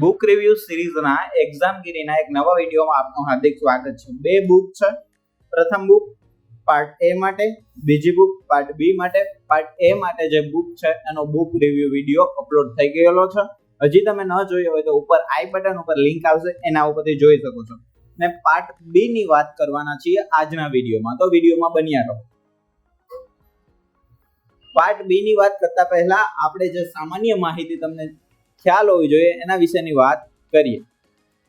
Book review સિરીઝના exam ગીરીના એક નવા વિડીયોમાં આપનું હાર્દિક સ્વાગત છે. બે બુક છે. પ્રથમ બુક પાર્ટ એ માટે, બીજી બુક પાર્ટ બી માટે. પાર્ટ એ માટે જે બુક છે, એનો બુક રિવ્યુ વીડિયો અપલોડ થઈ ગયેલો છે. હજી તમે ન જોયો હોય તો ઉપર આઈ બટન ઉપર લિંક આવશે, એના ઉપરથી જોઈ શકો છો. ને પાર્ટ બી ની વાત કરવાના છીએ આજના વિડીયોમાં. તો વિડીયોમાં બન્યા રહો. પાર્ટ બી ની વાત કરતા પહેલા આપણે જે સામાન્ય માહિતી તમને ખ્યાલ હોવી જોઈએ એના વિશેની વાત કરીએ.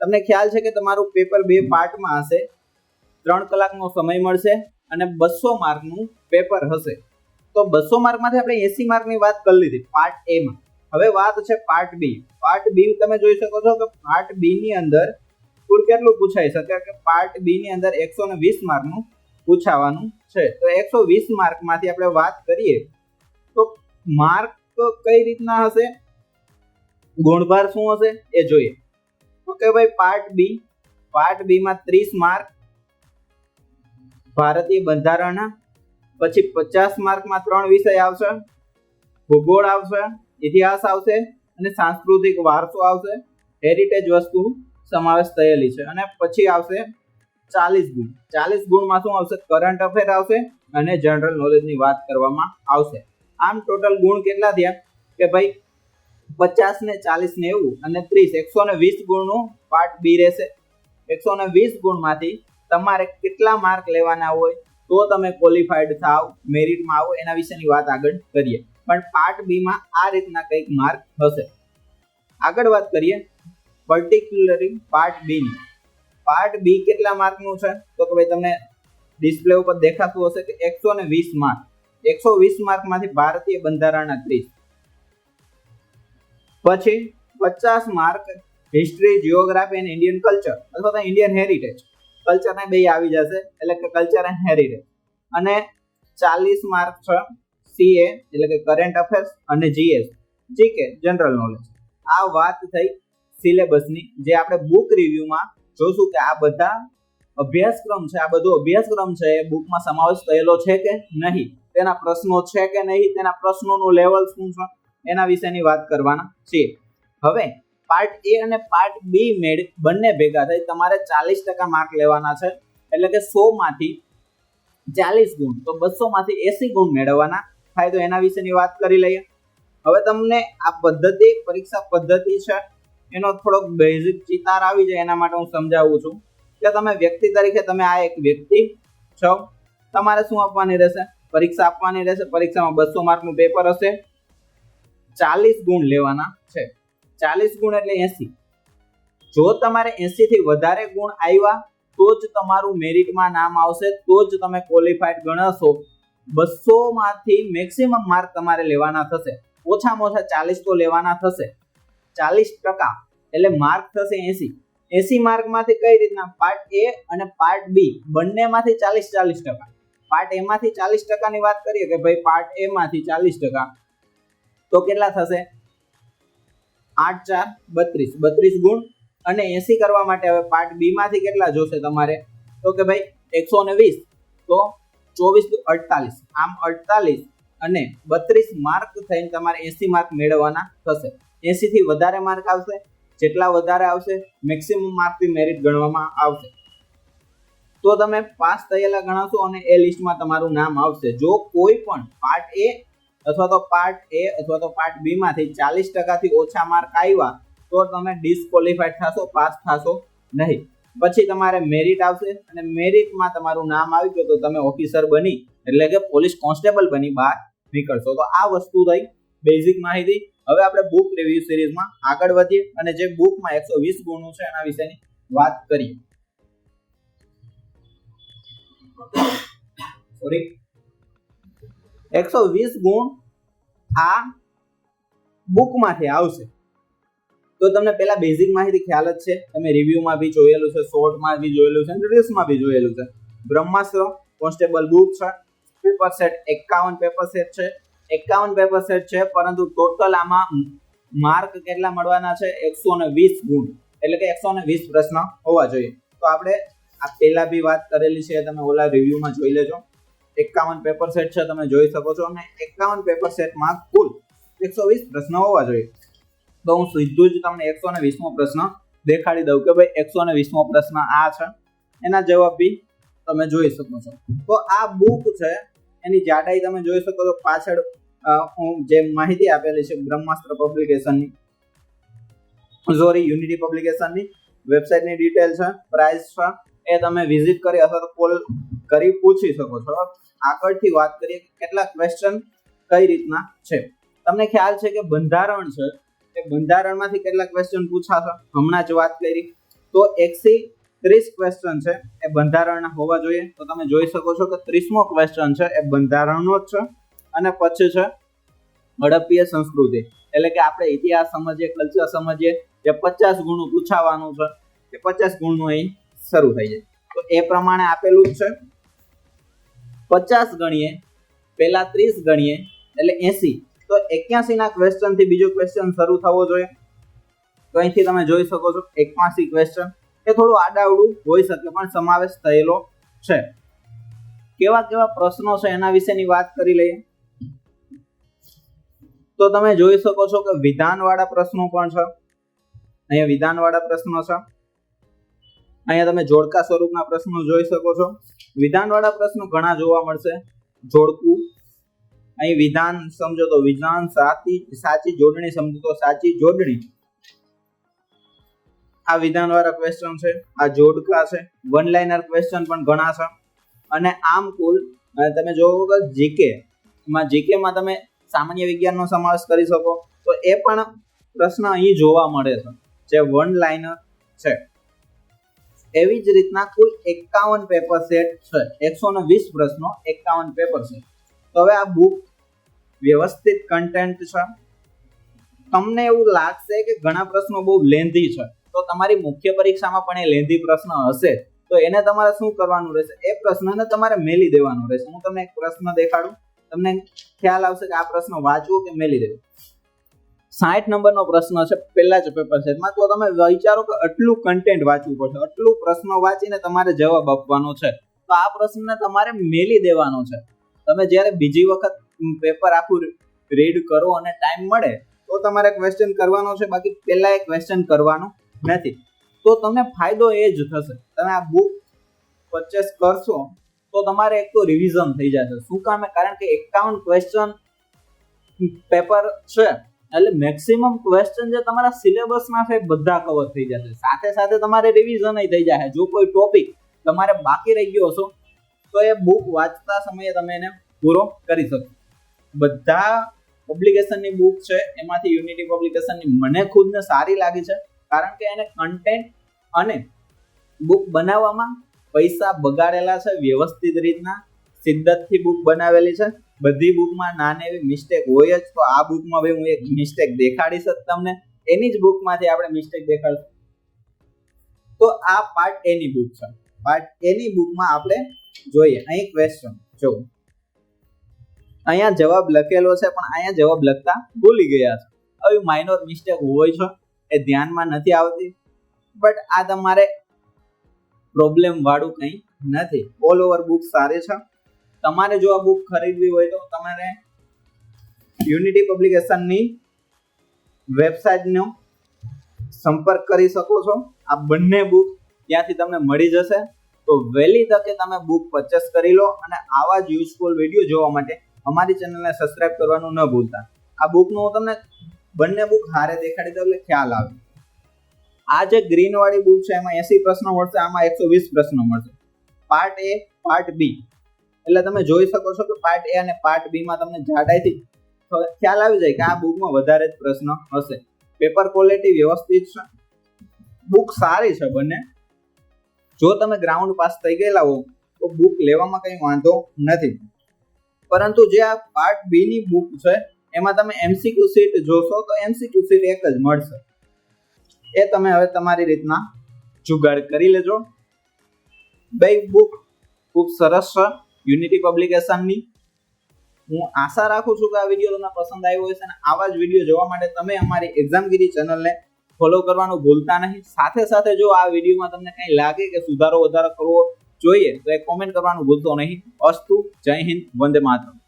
તમને ખ્યાલ છે કે તમારું પેપર બે પાર્ટમાં હશે. ત્રણ કલાકનો સમય મળશે અને બસો માર્કનું પેપર હશે. તો બસો માર્કમાંથી આપણે એસી માર્કની વાત કરી લીધી પાર્ટ એમાં હવે વાત છે પાર્ટ બી પાર્ટ બી તમે જોઈ શકો છો કે પાર્ટ બી ની અંદર કુલ કેટલું પૂછાઈ શકે કે પાર્ટ બી ની અંદર એકસો ને વીસ માર્કનું પૂછાવાનું છે. તો એકસો વીસ માર્કમાંથી આપણે વાત કરીએ તો માર્ક કઈ રીતના હશે? ગુણભાર શું હશે? એ જોઈએ. ઓકે ભાઈ પાર્ટ બી પાર્ટ બી માં ત્રીસ માર્ક ભારતીય બંધારણ પછી પચાસ માર્કમાં ત્રણ વિષય આવશે. ભૂગોળ આવશે, ઇતિહાસ આવશે અને સાંસ્કૃતિક વારસો આવશે. હેરિટેજ વસ્તુ સમાવેશ થયેલી છે. અને પછી આવશે ચાલીસ ગુણ. ચાલીસ ગુણમાં શું આવશે? કરંટ અફેર આવશે અને જનરલ નોલેજની વાત કરવામાં આવશે. આમ ટોટલ ગુણ કેટલા થયા? કે ભાઈ પચાસ ને ચાલીસ ને એવું અને ત્રીસ. એકસો ને વીસ ગુણનું પાર્ટ બી રહેશે. એકસો ને વીસ ગુણમાંથી તમારે કેટલા માર્ક લેવાના હોય તો તમે ક્વોલિફાઈડ થાવ મેરિટમાં આવો, એના વિશેની વાત આગળ કરીએ. પણ પાર્ટ બીમાં આ રીતના કંઈક માર્ક હશે. આગળ વાત કરીએ પર્ટિક્યુલરલી પાર્ટ બીની પાર્ટ બી કેટલા માર્કનું છે? તો કે ભાઈ તમને ડિસ્પ્લે ઉપર દેખાતું હશે કે એકસો ને વીસ માર્ક એકસો વીસ માર્કમાંથી ભારતીય બંધારણના ત્રીસ. પછી પચાસ mark history geography and Indian culture અથવા તો ઇન્ડિયન હેરિટેજ કલ્ચર ને બે આવી જશે. એટલે કે કલ્ચર એન્ડ હેરિટેજ અને ચાલીસ માર્ક છે સીએ એટલે કે કરંટ અફેર્સ અને જીએસ જીકે જનરલ નોલેજ આ વાત થઈ સિલેબસની જે આપણે બુક રિવ્યુમાં જોશું કે આ બધા અભ્યાસક્રમ છે, આ બધો અભ્યાસક્રમ છે, એ બુકમાં સમાવેશ થયેલો છે કે નહીં? તેના પ્રશ્નો છે કે નહીં? તેના પ્રશ્નોનું લેવલ શું છે? એના વિશેની વાત કરવાના છીએ. હવે પાર્ટ એ અને પાર્ટ બી મેળ બંને ભેગા થઈ તમારે ચાલીસ ટકા માર્ક લેવાના છે. એટલે કે સો માંથી ચાલીસ ગુણ. તો બસો માંથી એસી ગુણ મેળવવાના. થાય તો એના વિશેની વાત કરી લઈએ. હવે તમને આ પદ્ધતિ, પરીક્ષા પદ્ધતિ છે, એનો થોડોક બેઝિક ચિતાર આવી જાય એના માટે હું સમજાવું છું. કે તમે વ્યક્તિ તરીકે તમે આ એક વ્યક્તિ છો. તમારે શું આપવાની રહેશે? પરીક્ષા આપવાની રહેશે. પરીક્ષામાં બસો માર્કનું પેપર હશે. ચાલીસ ગુણ લેવાના છે. ચાલીસ ગુણ એટલે એસી. જો તમારે એસી થી વધારે ગુણ આવ્યા તો જ તમારું મેરિટમાં નામ આવશે, તો જ તમે ક્વોલિફાઈડ ગણાશો. બસો માંથી મેક્સિમમ માર્ક તમારે લેવાના થશે. ઓછામાં ઓછા ચાલીસ તો લેવાના થશે. ચાલીસ ટકા, એટલે માર્ક થશે એસી. એસી માર્કમાંથી કઈ રીતના? પાર્ટ એ અને પાર્ટ બી બંનેમાંથી ચાલીસ ચાલીસ ટકા. પાર્ટ એમાંથી ચાલીસ ટકાની વાત કરીએ કે ભાઈ પાર્ટ એ માંથી ચાલીસ ટકા. તો કેટલા થશે? આઠ, ચાર, બત્રીસ. બત્રીસ ગુણ અને એસી કરવા માટે હવે પાર્ટ બી માંથી કેટલા જોશે તમારે? તો કે ભાઈ, એકસો ને વીસ. તો ચોવીસ અડતાલીસ. આમ અડતાલીસ અને બત્રીસ માર્ક થઈને તમારે એસી માર્ક મેળવવાના થશે. એસી થી વધારે માર્ક આવશે. જેટલા વધારે આવશે મેક્સિમમ માર્કથી મેરિટ ગણવામાં આવશે. તો તમે પાસ થયેલા ગણાશો અને એ લિસ્ટમાં તમારું નામ આવશે. જો કોઈ પણ પાર્ટ એ અથવા તો પાર્ટ એ અથવા તો પાર્ટ બી માંથી ચાલીસ ટકાથી ઓછા માર્ક આવ્યા, તો તમે ડિસ્કોલિફાઈડ થશો, પાસ થશો નહીં. પછી તમારે મેરિટ આવશે અને મેરિટમાં તમારું નામ આવી ગયું તો તમે ઓફિસર બની, એટલે કે પોલીસ કોન્સ્ટેબલ બની બહાર નીકળશો. તો આ વસ્તુ થઈ બેઝિક માહિતી. હવે આપણે બુક રિવ્યુ સિરીઝમાં આગળ વધીએ અને જે બુકમાં એકસો વીસ ગુણનું છે એના વિશેની વાત કરીએ. સોરી એકસો વીસ ગુણ આ બુકમાંથી આવશે. તો તમને પેલા બેઝિક માહિતી ખ્યાલ જ છે. તમે રિવ્યુમાં બી જોયેલું છે શોર્ટમાં બી જોયેલું છે રીલ્સમાં બી જોયેલું છે. બ્રહ્માસ્ત્ર કોન્સ્ટેબલ બુક છે પેપર સેટ એકાવન પેપર સેટ છે. એકાવન પેપર સેટ છે, પરંતુ ટોટલ આમાં માર્ક કેટલા મળવાના છે? એકસો ને વીસ ગુણ. એટલે કે એકસો ને વીસ પ્રશ્ન હોવા જોઈએ. તો આપણે આ પહેલા બી વાત કરેલી છે તમે ઓલા રિવ્યુમાં જોઈ લેજો. એકાવન પેપર સેટ છે, તમે જોઈ શકો છો. અને એકાવન પેપર સેટમાં કુલ એકસો વીસ પ્રશ્ન હોવા જોઈએ. તો હું સીધું જ તમને એકસો ને વીસમો પ્રશ્ન દેખાડી દઉં કે ભાઈ એકસો ને વીસમો પ્રશ્ન આ છે. એના જવાબ બી તમે જોઈ શકો છો. તો આ બુક છે, એની જાડાઈ તમે જોઈ શકો છો. પાછળ હું જે માહિતી આપેલી છે બ્રહ્માસ્ત્ર પબ્લિકેશનની સોરી યુનિટી પબ્લિકેશનની વેબસાઇટની ડિટેલ છે પ્રાઇસ છે, એ તમે વિઝિટ કરી અથવા તો કોલ કરી પૂછી શકો છો. આગળથી વાત કરીએ કેટલા ક્વેશ્ચન કઈ રીતના છે. તમને ખ્યાલ છે કે બંધારણ છે. એ બંધારણમાંથી કેટલા ક્વેશ્ચન પૂછાશે? હમણાં જ વાત કરી. તો એકથી ત્રીસ ક્વેશ્ચન છે એ બંધારણના હોવા જોઈએ. તો તમે જોઈ શકો છો કે ત્રીસમો ક્વેશ્ચન છે એ બંધારણનો જ છે. અને પછી છે હડપ્પીય સંસ્કૃતિ. એટલે કે આપણે ઇતિહાસ સમજીએ, કલ્ચર સમજીએ, જે પચાસ ગુણનું પૂછાવાનું છે, એ પચાસ ગુણનું અહીં શરૂ થઈ જાય. તો એ પ્રમાણે આપેલું જ છે. પચાસ ગણીએ, પહેલા ત્રીસ ગણીએ, એટલે એસી. તો એક્યાસીના ક્વેશ્ચનથી ક્વેશ્ચન બીજો ક્વેશ્ચન શરૂ થવો જોઈએ. તો અહીંથી તમે જોઈ શકો છો, એક્યાસી ક્વેશ્ચન એ થોડું આડાવડું હોઈ શકે, પણ સમાવેશ થયેલો છે. કેવા કેવા પ્રશ્નો છે એના વિશેની વાત કરી લઈએ. તો તમે જોઈ શકો છો કે વિધાનવાળા પ્રશ્નો પણ છે. અહીંયા વિધાનવાળા પ્રશ્નો છે. અહીંયા તમે જોડકા સ્વરૂપના પ્રશ્નો જોઈ શકો છો. વિધાનવાળા પ્રશ્નો ઘણા જોવા મળશે. જોડકું. અહીં વિધાન સમજો તો વિધાન સાચી સાચી જોડણી સમજો તો સાચી જોડણી. આ વિધાનવાળા ક્વેશ્ચન છે. આ જોડકા છે. વન લાઇનર ક્વેશ્ચન પણ ઘણા છે. અને આમ કુલ તમે જોવો કે જીકે માં જીકે માં તમે સામાન્ય વિજ્ઞાનનો સમાવેશ કરી શકો. તો એ પણ પ્રશ્ન અહીં જોવા મળે છે. જે વન લાઇનર છે. એવી જ રીતના કુલ એકાવન પેપર સેટ છે. એકસો ને વીસ પ્રશ્નો, એકાવન પેપર છે તો હવે આ બુક વ્યવસ્થિત કન્ટેન્ટ છે. તમને એવું લાગશે કે ઘણા પ્રશ્નો બહુ લેન્ધી છે. તો તમારી મુખ્ય પરીક્ષામાં પણ એ લેન્ધી પ્રશ્ન હશે. તો એને તમારે શું કરવાનું રહેશે? એ પ્રશ્નને તમારે મેલી દેવાનો રહેશે. હું તમને એક પ્રશ્ન દેખાડું. તમને ખ્યાલ આવશે કે આ પ્રશ્ન વાંચવો કે મેલી દેવો? સાઠ નંબરનો પ્રશ્ન છે, પહેલા જ પેપર સેટમાં તો તમે વિચારો કે આટલું કન્ટેન્ટ વાંચવું પડશે. આટલું પ્રશ્નો વાંચીને તમારે જવાબ આપવાનો છે. તો આ પ્રશ્નને તમારે મેલી દેવાનો છે. તમે જ્યારે બીજી વખત પેપર આખું રીડ કરો અને ટાઈમ મળે, તો તમારે ક્વેશ્ચન કરવાનો છે. બાકી પહેલા એ ક્વેશ્ચન કરવાનું નથી. તો તમને ફાયદો એ જ થશે. તમે આ બુક પરચેસ કરશો, તો તમારે એક તો રિવિઝન થઈ જશે. શું કામે? કારણ કે એકાવન ક્વેશ્ચન પેપર છે. એટલે મેક્સિમમ ક્વેશ્ચન જે તમારા સિલેબસમાં છે બધા કવર થઈ જશે. સાથે સાથે તમારે રિવિઝન થઈ જશે. જો કોઈ ટોપિક તમારે બાકી રહી ગયો હશો, તો એ બુક વાંચતા સમયે તમે એને પૂરો કરી શકો. બધા પબ્લિકેશનની બુક છે, એમાંથી યુનિટી પબ્લિકેશનની મને ખુદને સારી લાગી છે, કારણ કે એને કન્ટેન્ટ અને બુક બનાવવામાં પૈસા બગાડેલા છે, વ્યવસ્થિત રીતના સિદ્ધતથી બુક બનાવેલી છે. બધી બુકમાં નાની એવી મિસ્ટેક હોય જ, તો આ બુકમાં ભાઈ હું એક મિસ્ટેક દેખાડીશ જ તમને. એની જ બુકમાંથી આપણે મિસ્ટેક દેખાડશું. તો આ પાર્ટ એની બુક છે. પાર્ટ એની બુકમાં આપણે જોઈએ. અહીં ક્વેશ્ચન જો. અહીંયા જવાબ લખેલો છે, પણ અહીંયા જવાબ લખતા ભૂલી ગયા છે. આવી માઇનોર મિસ્ટેક હોય છે, એ ધ્યાનમાં નથી આવતી. બટ આ તમારે પ્રોબ્લેમ વાળું કંઈ નથી. ઓલ ઓવર બુક સારી છે. તમારે જો આ બુક ખરીદવી હોય તો તમારે યુનિટી પબ્લિકેશનની વેબસાઇટનો સંપર્ક કરી શકો છો. આ બંને બુક ત્યાંથી તમને મળી જશે. તો વહેલી તકે તમે બુક પરચેસ કરી લો અને આવા જ યુઝફુલ વીડિયો જોવા માટે અમારી ચેનલને સબસ્ક્રાઇબ કરવાનું ન ભૂલતા. આ બુકનું હું તમને બંને બુક હારે દેખાડી દઉં એટલે ખ્યાલ આવે. આ જે ગ્રીનવાળી બુક છે, એમાં એસી પ્રશ્નો મળશે, આમાં એકસો વીસ પ્રશ્નો મળશે. પાર્ટ એ પાર્ટ બી એટલે તમે જોઈ શકો છો કે પાર્ટ એ અને પાર્ટ બી માં તમને જાડાઈથી ખ્યાલ આવી જાય કે આ બુકમાં વધારે જ પ્રશ્ન હશે. પેપર ક્વોલિટી વ્યવસ્થિત છે. બુક સારી છે બંને. જો તમે ગ્રાઉન્ડ પાસ થઈ ગયેલા હો, તો બુક લેવામાં કંઈ વાંધો નથી. પરંતુ જે આ પાર્ટ બી ની બુક છે, એમાં તમે એમસીક્યુ સીટ જોશો, તો એમસીક્યુ સીટ એક જ મળશે. એ તમે હવે તમારી રીતના જુગાડ કરી લેજો. બે બુક ખૂબ સરસ છે. યુનિટી પબ્લિકેશનની હું આશા રાખું છું કે આ વીડિયો તમને પસંદ આવ્યો હશે અને આવા જ વીડિયો જોવા માટે તમે અમારી એક્ઝામગીરી ચેનલને ફોલો કરવાનું ભૂલતા નહીં. સાથે સાથે જો આ વિડીયોમાં તમને કંઈ લાગે કે સુધારો વધારો કરવો જોઈએ, તો એ કોમેન્ટ કરવાનું ભૂલતો નહીં. અસ્તુ, જય હિન્દ, વંદે માતરમ.